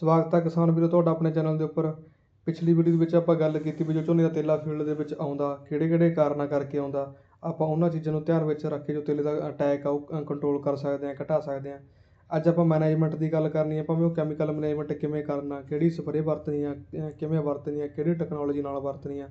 ਸਵਾਗਤ ਹੈ ਕਿਸਾਨ ਵੀਰੋ ਤੁਹਾਡਾ ਆਪਣੇ ਚੈਨਲ ਦੇ ਉੱਪਰ। ਪਿਛਲੀ ਵੀਡੀਓ ਦੇ ਵਿੱਚ ਆਪਾਂ ਗੱਲ ਕੀਤੀ ਵੀ ਜੋ ਝੋਨੇ ਦਾ ਤੇਲਾ ਫੀਲਡ ਦੇ ਵਿੱਚ ਆਉਂਦਾ ਕਿਹੜੇ ਕਿਹੜੇ ਕਾਰਨਾਂ ਕਰਕੇ ਆਉਂਦਾ, ਆਪਾਂ ਉਹਨਾਂ ਚੀਜ਼ਾਂ ਨੂੰ ਧਿਆਨ ਵਿੱਚ ਰੱਖ ਕੇ ਜੋ ਤੇਲੇ ਦਾ ਅਟੈਕ ਆ ਉਹ ਕੰਟਰੋਲ ਕਰ ਸਕਦੇ ਹਾਂ ਘਟਾ ਸਕਦੇ ਹਾਂ ਅੱਜ ਆਪਾਂ ਮੈਨੇਜਮੈਂਟ ਦੀ ਗੱਲ ਕਰਨੀ ਹੈ ਭਾਵੇਂ ਉਹ ਕੈਮੀਕਲ ਮੈਨੇਜਮੈਂਟ ਕਿਵੇਂ ਕਰਨਾ, ਕਿਹੜੀ ਸਪਰੇਅ ਵਰਤਣੀ ਆ ਅਹ ਕਿਵੇਂ ਵਰਤਣੀ ਆ, ਕਿਹੜੀ ਟੈਕਨੋਲੋਜੀ ਨਾਲ ਵਰਤਣੀ ਆ।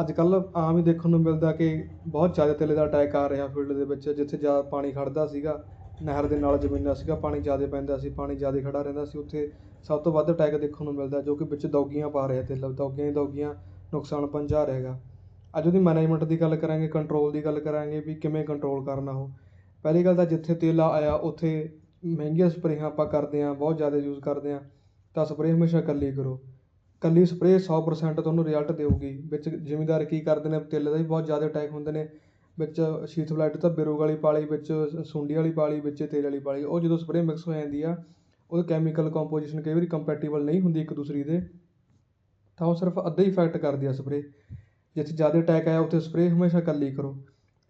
ਅੱਜ ਕੱਲ੍ਹ ਆਮ ਹੀ ਦੇਖਣ ਨੂੰ ਮਿਲਦਾ ਕਿ ਬਹੁਤ ਜ਼ਿਆਦਾ ਤੇਲੇ ਦਾ ਅਟੈਕ ਆ ਰਿਹਾ ਫੀਲਡ ਦੇ ਵਿੱਚ, ਜਿੱਥੇ ਜ਼ਿਆਦਾ ਪਾਣੀ ਖੜਦਾ ਸੀਗਾ। ਨਹਿਰ ਦੇ ਨਾਲ ਜ਼ਮੀਨਾਂ ਸੀਗਾ, ਪਾਣੀ ਜ਼ਿਆਦਾ ਪੈਂਦਾ ਸੀ, ਪਾਣੀ ਜ਼ਿਆਦਾ ਖੜ੍ਹਾ ਰਹਿੰਦਾ ਸੀ। ਉੱਥੇ ਸਭ ਤੋਂ ਵੱਧ ਅਟੈਕ ਦੇਖਣ ਨੂੰ ਮਿਲਦਾ, ਜੋ ਕਿ ਵਿੱਚ ਦੌਗੀਆਂ ਪਾ ਰਿਹਾ ਤੇਲ ਦੌਗੀਆਂ ਹੀ ਦੌਗੀਆਂ ਨੁਕਸਾਨ ਪਹੁੰਚਾ ਰਿਹਾ ਹੈਗਾ। ਅੱਜ ਉਹਦੀ ਮੈਨੇਜਮੈਂਟ ਦੀ ਗੱਲ ਕਰਾਂਗੇ ਕੰਟਰੋਲ ਦੀ ਗੱਲ ਕਰਾਂਗੇ ਵੀ ਕਿਵੇਂ ਕੰਟਰੋਲ ਕਰਨਾ ਉਹ। ਪਹਿਲੀ ਗੱਲ ਤਾਂ ਜਿੱਥੇ ਤੇਲ ਆਇਆ, ਉੱਥੇ ਮਹਿੰਗੀਆਂ ਸਪਰੇਹਾਂ ਆਪਾਂ ਕਰਦੇ ਹਾਂ, ਬਹੁਤ ਜ਼ਿਆਦਾ ਯੂਜ਼ ਕਰਦੇ ਹਾਂ, ਤਾਂ ਸਪਰੇਅ ਹਮੇਸ਼ਾ ਇਕੱਲੀ ਕਰੋ। ਇਕੱਲੀ ਸਪਰੇਅ 100% ਤੁਹਾਨੂੰ ਰਿਜ਼ਲਟ ਦੇਊਗੀ, ਵਿੱਚ ਜ਼ਿਮੀਂਦਾਰ ਕੀ ਕਰਦੇ ਨੇ, ਤੇਲ ਦਾ ਵੀ ਬਹੁਤ ਜ਼ਿਆਦਾ ਅਟੈਕ ਹੁੰਦੇ ਨੇ ਵਿੱਚ ਸ਼ੀਥ ਫਲਾਈਟ ਤਾਂ ਬਿਰੋਗ ਵਾਲੀ ਪਾਲੀ ਵਿੱਚ ਸੁੰਡੀ ਵਾਲੀ ਪਾਲੀ ਵਿੱਚ, ਤੇਲ ਵਾਲੀ ਪਾਲੀ, ਉਹ ਜਦੋਂ ਸਪਰੇਅ ਮਿਕਸ ਹੋ ਜਾਂਦੀ ਆ, ਉਹਦੀ ਕੈਮੀਕਲ ਕੰਪੋਜੀਸ਼ਨ ਕਈ ਵਾਰੀ ਕੰਪੈਟੀਬਲ ਨਹੀਂ ਹੁੰਦੀ ਇੱਕ ਦੂਸਰੀ ਦੇ, ਤਾਂ ਉਹ ਸਿਰਫ ਅੱਧਾ ਹੀ ਇਫੈਕਟ ਕਰਦੀ ਆ ਸਪਰੇਅ। ਜਿੱਥੇ ਜ਼ਿਆਦਾ ਅਟੈਕ ਆਇਆ, ਉੱਥੇ ਸਪਰੇਅ ਹਮੇਸ਼ਾ ਇਕੱਲੀ ਕਰੋ।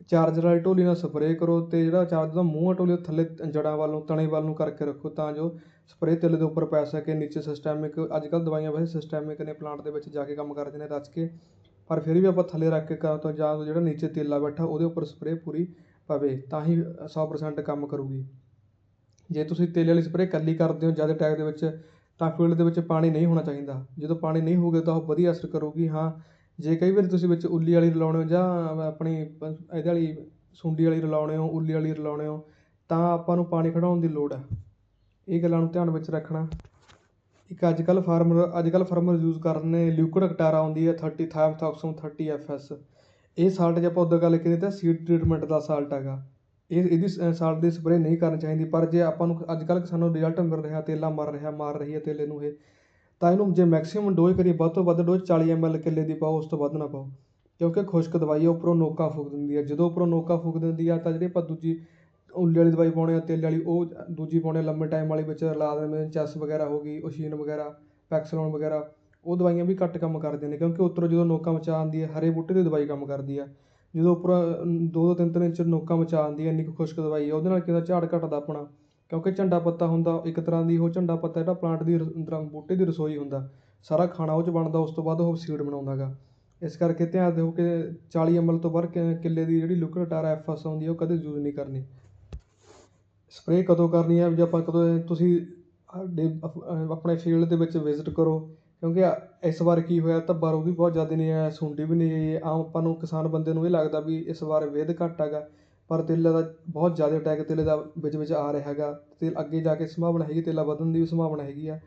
ਚਾਰਜਰ ਵਾਲੀ ਢੋਲੀ ਨਾਲ ਸਪਰੇਅ ਕਰੋ ਅਤੇ ਜਿਹੜਾ ਚਾਰਜਰ ਦਾ ਮੂੰਹ ਆ ਢੋਲੀ, ਉਹ ਥੱਲੇ ਜੜਾਂ ਵੱਲ ਨੂੰ, ਤਣੇ ਵੱਲ ਨੂੰ ਕਰਕੇ ਰੱਖੋ ਤਾਂ ਜੋ ਸਪਰੇਅ ਤੇਲੇ ਦੇ ਉੱਪਰ ਪੈ ਸਕੇ, ਨੀਚੇ ਸਿਸਟੈਮਿਕ ਅੱਜ ਕੱਲ੍ਹ ਦਵਾਈਆਂ ਵੈਸੇ ਸਿਸਟੈਮਿਕ ਨੇ ਪਲਾਂਟ ਦੇ ਵਿੱਚ ਜਾ ਕੇ ਕੰਮ ਕਰਦੇ ਨੇ ਰਚ ਕੇ। ਪਰ ਫਿਰ ਵੀ ਆਪਾਂ ਥੱਲੇ ਰੱਖ ਕੇ ਕਰ ਜਾਂ ਜਿਹੜਾ ਨੀਚੇ ਤੇਲਾ ਬੈਠਾ ਉਹਦੇ ਉੱਪਰ ਸਪਰੇਅ ਪੂਰੀ ਪਵੇ, ਤਾਂ ਹੀ 100% ਕੰਮ ਕਰੇਗੀ। ਜੇ ਤੁਸੀਂ ਤੇਲੇ ਵਾਲੀ ਸਪਰੇਅ ਇਕੱਲੀ ਕਰਦੇ ਹੋ ਜ਼ਿਆਦਾ ਅਟੈਕ ਦੇ ਵਿੱਚ, ਤਾਂ ਫੀਲਡ ਦੇ ਵਿੱਚ ਪਾਣੀ ਨਹੀਂ ਹੋਣਾ ਚਾਹੀਦਾ। ਜਦੋਂ ਪਾਣੀ ਨਹੀਂ ਹੋਊਗਾ ਤਾਂ ਉਹ ਵਧੀਆ ਅਸਰ ਕਰੂਗੀ, ਹਾਂ। ਜੇ ਕਈ ਵਾਰੀ ਤੁਸੀਂ ਵਿੱਚ ਉੱਲੀ ਵਾਲੀ ਰਲਾਉਣੇ ਹੋ ਜਾਂ ਆਪਣੀ ਇਹਦੇ ਵਾਲੀ ਸੁੰਡੀ ਵਾਲੀ ਰਲਾਉਣੇ ਹੋ, ਉੱਲੀ ਵਾਲੀ ਰਲਾਉਣੇ ਹੋ, ਤਾਂ ਆਪਾਂ ਨੂੰ ਪਾਣੀ ਖੜਾਉਣ ਦੀ ਲੋੜ ਹੈ। ਇਹ ਗੱਲਾਂ ਨੂੰ ਧਿਆਨ ਵਿੱਚ ਰੱਖਣਾ। ਇੱਕ ਅੱਜ ਕੱਲ੍ਹ ਫਾਰਮਰ ਅੱਜ ਕੱਲ੍ਹ ਫਾਰਮਰ ਯੂਜ਼ ਕਰ ਰਹੇ ਨੇ, ਲਿਕੁਇਡ ਕਟਾਰਾ ਆਉਂਦੀ ਹੈ thirty thiamethoxam thirty F S ਇਹ ਸਾਲਟ ਜੇ ਆਪਾਂ ਉੱਦਾਂ ਗੱਲ ਕਰੀਏ ਤਾਂ ਸੀਡ ਟ੍ਰੀਟਮੈਂਟ ਦਾ ਸਾਲਟ ਹੈਗਾ। ਇਹ, ਇਹਦੀ ਸਾਲਟ ਦੀ ਸਪਰੇਅ ਨਹੀਂ ਕਰਨੀ ਚਾਹੀਦੀ, ਪਰ ਜੇ ਆਪਾਂ ਨੂੰ ਅੱਜ ਕੱਲ੍ਹ ਸਾਨੂੰ ਰਿਜ਼ਲਟ ਮਿਲ ਰਿਹਾ, ਤੇਲਾ ਮਰ ਰਿਹਾ, ਮਾਰ ਰਹੀ ਹੈ ਤੇਲੇ ਨੂੰ ਇਹ, ਤਾਂ ਇਹਨੂੰ ਜੇ ਮੈਕਸਿਮਮ ਡੋਜ਼ ਕਰੀਏ, ਵੱਧ ਤੋਂ ਵੱਧ ਡੋਜ਼ 40 ml ਕਿੱਲੇ ਦੀ ਪਾਓ, ਉਸ ਤੋਂ ਵੱਧ ਨਾ ਪਾਓ। ਕਿਉਂਕਿ ਖੁਸ਼ਕ ਦਵਾਈ ਹੈ, ਉੱਪਰੋਂ ਨੋਕਾ ਫੂਕ ਦਿੰਦੀ ਹੈ। ਜਦੋਂ ਉੱਪਰੋਂ ਨੋਕਾ ਫੂਕ ਦਿੰਦੀ ਆ ਤਾਂ ਜਿਹੜੀ ਆਪਾਂ ਦੂਜੀ ਉੱਲੇ ਵਾਲੀ ਦਵਾਈ ਪਾਉਣੇ ਆ, ਤੇਲ ਵਾਲੀ, ਉਹ ਦੂਜੀ ਪਾਉਣੇ ਆ, ਲੰਮੇ ਟਾਈਮ ਵਾਲੀ ਵਿੱਚ ਰਲਾ ਦਿੰਦੇ ਚੈਸ ਵਗੈਰਾ ਹੋ ਗਈ ਓਸ਼ੀਨ ਵਗੈਰਾ ਪੈਕਸਲੋਨ ਵਗੈਰਾ, ਉਹ ਦਵਾਈਆਂ ਵੀ ਘੱਟ ਕੰਮ ਕਰਦੀਆਂ ਨੇ, ਕਿਉਂਕਿ ਉੱਪਰੋਂ ਜਦੋਂ ਨੋਕਾਂ ਮਚਾ ਆਉਂਦੀ ਹੈ ਹਰੇ ਬੂਟੇ ਦੀ ਦਵਾਈ ਕੰਮ ਕਰਦੀ ਹੈ ਜਦੋਂ ਉੱਪਰੋਂ ਦੋ ਦੋ ਤਿੰਨ ਤਿੰਨ ਇੰਚ ਨੋਕਾ ਮਚਾ ਆਉਂਦੀ ਹੈ ਇੰਨੀ ਕੁ ਖੁਸ਼ਕ ਦਵਾਈ ਹੈ ਉਹਦੇ ਨਾਲ ਕਿਹਦਾ ਝਾੜ ਘਟਦਾ ਆਪਣਾ, ਕਿਉਂਕਿ ਝੰਡਾ ਪੱਤਾ ਹੁੰਦਾ ਇੱਕ ਤਰ੍ਹਾਂ ਦੀ ਉਹ ਝੰਡਾ ਪੱਤਾ ਜਿਹੜਾ ਪਲਾਂਟ ਦੀ ਰ- ਬੂਟੇ ਦੀ ਰਸੋਈ ਹੁੰਦਾ, ਸਾਰਾ ਖਾਣਾ ਉਹ 'ਚ ਬਣਦਾ, ਉਸ ਤੋਂ ਬਾਅਦ ਉਹ ਸੀਡ ਬਣਾਉਂਦਾ ਗਾ। ਇਸ ਕਰਕੇ ਧਿਆਨ ਦਿਓ ਕਿ 40 ml ਤੋਂ ਵੱਧ ਕਿ- ਕਿੱਲੇ ਦੀ ਜਿਹੜੀ ਲਿਕੁਇਡ ਟਾਰਾ ਐਫਐਸ ਆਉਂਦੀ ਹੈ ਉਹ ਕਦੇ ਯੂਜ਼ ਨਹੀਂ ਕਰਨੀ। ਸਪਰੇਅ ਕਦੋਂ ਕਰਨੀ ਹੈ ਜੇ ਆਪਾਂ ਕਦੋਂ, ਤੁਸੀਂ ਸਾਡੇ ਆਪਣੇ ਫੀਲਡ ਦੇ ਵਿੱਚ ਵਿਜ਼ਿਟ ਕਰੋ, ਕਿਉਂਕਿ ਇਸ ਵਾਰ ਕੀ ਹੋਇਆ, ਧੱਬਾ ਰੋਗ ਵੀ ਬਹੁਤ ਜ਼ਿਆਦਾ ਨਹੀਂ ਆਇਆ, ਸੁੰਡੀ ਵੀ ਨਹੀਂ ਆਈ, ਆਮ ਆਪਾਂ ਨੂੰ ਕਿਸਾਨ ਬੰਦੇ ਨੂੰ ਇਹ ਲੱਗਦਾ ਵੀ ਇਸ ਵਾਰ ਵੇਦ ਘੱਟ ਹੈਗਾ, ਪਰ ਤੇਲੇ ਦਾ ਬਹੁਤ ਜ਼ਿਆਦਾ ਅਟੈਕ ਤੇਲੇ ਦਾ ਵਿੱਚ ਵਿੱਚ ਆ ਰਿਹਾ ਹੈਗਾ, ਤੇ ਅੱਗੇ ਜਾ ਕੇ ਸੰਭਾਵਨਾ ਹੈਗੀ, ਤੇਲਾ ਵਧਣ ਦੀ ਵੀ ਸੰਭਾਵਨਾ ਹੈਗੀ ਆ।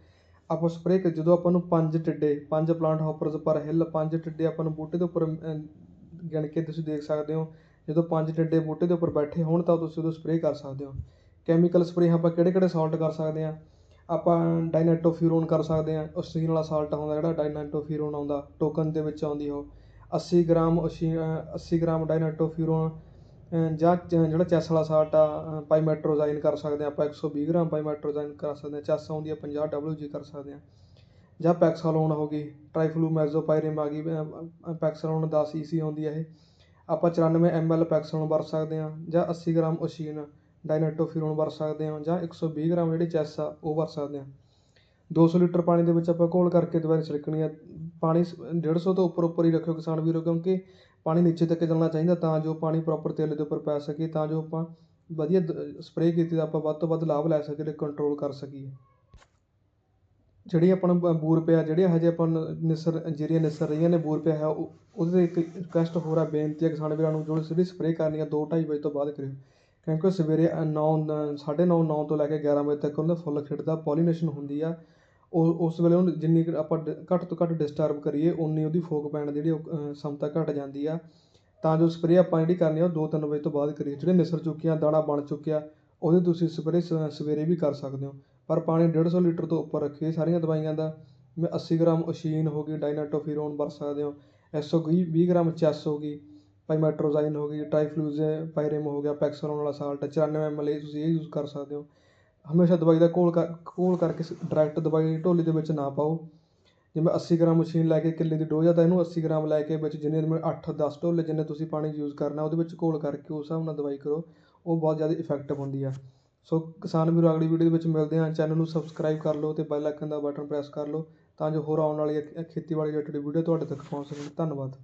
ਆਪਾਂ ਸਪਰੇਅ ਜਦੋਂ ਆਪਾਂ ਨੂੰ ਪੰਜ ਟਿੱਡੇ, ਪੰਜ ਪਲਾਂਟ ਹੌਪਰਸ ਪਰ ਹਿੱਲ ਪੰਜ ਟਿੱਡੇ ਆਪਾਂ ਨੂੰ ਬੂਟੇ ਦੇ ਉੱਪਰ ਗਿਣ ਕੇ ਤੁਸੀਂ ਦੇਖ ਸਕਦੇ ਹੋ, ਜਦੋਂ ਪੰਜ ਟਿੱਡੇ ਬੂਟੇ ਦੇ ਉੱਪਰ ਬੈਠੇ ਹੋਣ, ਤਾਂ ਤੁਸੀਂ ਉਦੋਂ ਸਪਰੇਅ ਕਰ ਸਕਦੇ ਹੋ। ਕੈਮੀਕਲ ਸਪਰੇਅ ਆਪਾਂ ਕਿਹੜੇ ਕਿਹੜੇ ਸਾਲਟ ਕਰ ਸਕਦੇ ਹਾਂ। ਆਪਾਂ ਡਾਇਨਾਟੋਫਿਊਰੋਨ ਕਰ ਸਕਦੇ ਹਾਂ ਓਸੀਨ ਵਾਲਾ ਸਾਲਟ ਆਉਂਦਾ ਜਿਹੜਾ ਡਾਇਨਾਟੋਫਿਊਰੋਨ ਆਉਂਦਾ ਟੋਕਨ ਦੇ ਵਿੱਚ ਆਉਂਦੀ ਉਹ। 80 ਗ੍ਰਾਮ ਓਸ਼ੀ ਅੱਸੀ ਗ੍ਰਾਮ ਡਾਇਨਾਟੋਫਿਊਰੋਨ ਜਾਂ ਚ- ਜਿਹੜਾ ਚੈਸ ਵਾਲਾ ਸਾਲਟ ਆ ਪਾਈਮੈਟਰੋਜ਼ਾਈਨ ਕਰ ਸਕਦੇ ਹਾਂ ਆਪਾਂ 120 ਗ੍ਰਾਮ ਪਾਈਮੈਟਰੋਜ਼ਾਈਨ ਕਰ ਸਕਦੇ ਹਾਂ। ਚੈਸ ਆਉਂਦੀ ਆ ਪੰਜਾਹ 50 ਡਬਲਯੂਜੀ ਕਰ ਸਕਦੇ ਹਾਂ। ਜਾਂ ਪੈਕਸਾਲੋਨ ਹੋ ਗਈ ਟ੍ਰਾਈਫਲੂਮੈਜ਼ੋਪਾਇਰਿਮ ਆ ਗਈ, ਅਹ ਪੈਕਸਾਲੋਨ 10 ਈਸੀ ਆਉਂਦੀ ਹੈ ਇਹ। ਆਪਾਂ 94 ml ਪੈਕਸਾਲੋਨ ਵਰਤ ਸਕਦੇ ਹਾਂ, ਜਾਂ 80 ਗ੍ਰਾਮ ਓਸ਼ੀਨ ਡਾਇਨਾਟੋਫਿਊਰੋਨ ਵਰਤ ਸਕਦੇ ਹਾਂ ਜਾਂ 120 ਗ੍ਰਾਮ ਜਿਹੜੀ ਚੈਸ ਆ, ਉਹ ਵਰਤ ਸਕਦੇ ਹਾਂ। ਦੋ ਸੌ ਲੀਟਰ ਪਾਣੀ ਦੇ ਵਿੱਚ ਆਪਾਂ ਘੋਲ ਕਰਕੇ ਦਵਾਈ ਛਿੜਕਣੀ ਆ। ਪਾਣੀ ਸ- 150 ਤੋਂ ਉੱਪਰ ਉੱਪਰ ਹੀ ਰੱਖਿਓ ਕਿਸਾਨ ਵੀਰੋ, ਕਿਉਂਕਿ ਪਾਣੀ ਨੀਚੇ ਤੱਕ ਚੱਲਣਾ ਚਾਹੀਦਾ ਤਾਂ ਜੋ ਪਾਣੀ ਪ੍ਰੋਪਰ ਤੇਲੇ ਦੇ ਉੱਪਰ ਪੈ ਸਕੇ, ਤਾਂ ਜੋ ਆਪਾਂ ਵਧੀਆ ਸਪਰੇਅ ਕੀਤੀ ਤਾਂ ਆਪਾਂ ਵੱਧ ਤੋਂ ਵੱਧ ਲਾਭ ਲੈ ਸਕੀਏ ਅਤੇ ਕੰਟਰੋਲ ਕਰ ਸਕੀਏ। ਜਿਹੜੀ ਆਪਾਂ ਨੂੰ ਬ- ਬੂਰ ਪਿਆ, ਜਿਹੜੇ ਹਜੇ ਆਪਾਂ ਨਿਸਰ ਜਿਹੜੀਆਂ ਨਿਸਰ ਰਹੀਆਂ ਨੇ, ਬੂਰ ਪਿਆ ਹੈ, ਉਹ, ਉਹਦੇ ਤੇ ਇੱਕ ਰਿਕੁਐਸਟ ਹੋਰ ਆ, ਬੇਨਤੀ ਹੈ ਕਿਸਾਨ ਵੀਰਾਂ ਨੂੰ, ਜੋ ਜਿਹੜੀ ਸਪਰੇਅ ਕਰਨੀ ਆ, ਦੋ ਢਾਈ ਵਜੇ ਤੋਂ ਬਾਅਦ ਕਰਿਓ। ਕਿਉਂਕਿ ਸਵੇਰੇ 9 9:30 9 ਤੋਂ ਲੈ ਕੇ 11 ਵਜੇ ਤੱਕ ਉਹਨਾਂ ਦਾ ਫੁੱਲ ਖਿੜਦਾ ਪੋਲੀਨੇਸ਼ਨ ਹੁੰਦੀ ਆ। ਉਹ ਉਸ ਵੇਲੇ ਉਹਨੂੰ ਜਿੰਨੀ ਕੁ ਆਪਾਂ ਡ- ਘੱਟ ਤੋਂ ਘੱਟ ਡਿਸਟਰਬ ਕਰੀਏ ਉਨੀ ਉਹਦੀ ਫੋਕ ਪੈਣ ਜਿਹੜੀ ਉਹ, ਅਹ, ਸਮਤਾ ਘਟ ਜਾਂਦੀ ਆ। ਤਾਂ ਜੋ ਸਪਰੇਅ ਆਪਾਂ ਜਿਹੜੀ ਕਰਨੀ ਆ ਉਹ 2-3 ਵਜੇ ਤੋਂ ਬਾਅਦ ਕਰੀਏ। ਜਿਹੜੇ ਨਿਸਰ ਚੁੱਕੀਆਂ ਦਾਣਾ ਬਣ ਚੁੱਕਿਆ ਉਹਦੀ ਤੁਸੀਂ ਸਪਰੇਅ ਸ ਸਵੇਰੇ ਵੀ ਕਰ ਸਕਦੇ ਹੋ। ਪਰ ਪਾਣੀ ਡੇਢ ਸੌ ਲੀਟਰ ਤੋਂ ਉੱਪਰ ਰੱਖੀਏ ਸਾਰੀਆਂ ਦਵਾਈਆਂ ਦਾ। ਜਿਵੇਂ 80 ਗ੍ਰਾਮ ਓਸ਼ੀਨ ਹੋ ਗਈ ਡਾਇਨਾਟੋਫਿਰੋਨ ਵਰਤ ਸਕਦੇ ਹੋ। 120 20 ਗ੍ਰਾਮ ਚੈਸ ਹੋ ਗਈ। ਪਾਈਮੈਟਰੋਜ਼ਾਈਨ ਹੋ ਗਈ ਟ੍ਰਾਈਫਲੂਜ਼ੇ ਪਾਇਰੇਮ ਹੋ ਗਿਆ ਪੈਕਸਲੋਨ ਵਾਲਾ ਸਾਲਟ, ਚੁਰਾਨਵੇਂ ਐੱਮ ਐੱਲ ਏ ਤੁਸੀਂ ਇਹ ਯੂਜ਼ ਕਰ ਸਕਦੇ ਹੋ। ਹਮੇਸ਼ਾ ਦਵਾਈ ਦਾ ਘੋਲ ਕਰ, ਘੋਲ ਕਰਕੇ ਡਾਇਰੈਕਟ ਦਵਾਈ ਢੋਲੀ ਦੇ ਵਿੱਚ ਨਾ ਪਾਓ। ਜਿਵੇਂ 80 ਗ੍ਰਾਮ ਮਸ਼ੀਨ ਲੈ ਕੇ ਕਿੱਲੇ ਦੀ ਡੋਜ਼ ਆ, ਤਾਂ ਇਹਨੂੰ 80 ਗ੍ਰਾਮ ਲੈ ਕੇ ਵਿੱਚ ਜਿੰਨੇ ਜਿਵੇਂ 8-10 ਢੋਲੇ ਜਿੰਨੇ ਤੁਸੀਂ ਪਾਣੀ ਯੂਜ਼ ਕਰਨਾ, ਉਹਦੇ ਵਿੱਚ ਘੋਲ ਕਰਕੇ ਉਸ ਹਿਸਾਬ ਨਾਲ ਦਵਾਈ ਕਰੋ। ਉਹ ਬਹੁਤ ਜ਼ਿਆਦਾ ਇਫੈਕਟਿਵ ਹੁੰਦੀ ਆ। ਸੋ ਕਿਸਾਨ ਵੀਰੋ, ਅਗਲੀ ਵੀਡੀਓ ਦੇ ਵਿੱਚ ਮਿਲਦੇ ਹਾਂ। ਚੈਨਲ ਨੂੰ ਸਬਸਕ੍ਰਾਈਬ ਕਰ ਲਓ ਅਤੇ ਬੈਲ ਆਈਕਨ ਦਾ ਬਟਨ ਪ੍ਰੈਸ ਕਰ ਲਓ, ਤਾਂ ਜੋ ਹੋਰ ਆਉਣ ਵਾਲੀ ਖੇਤੀਬਾੜੀ ਰਿਲੇਟਡ ਵੀਡੀਓ ਤੁਹਾਡੇ ਤੱਕ ਪਹੁੰਚ ਸਕਣ। ਧੰਨਵਾਦ।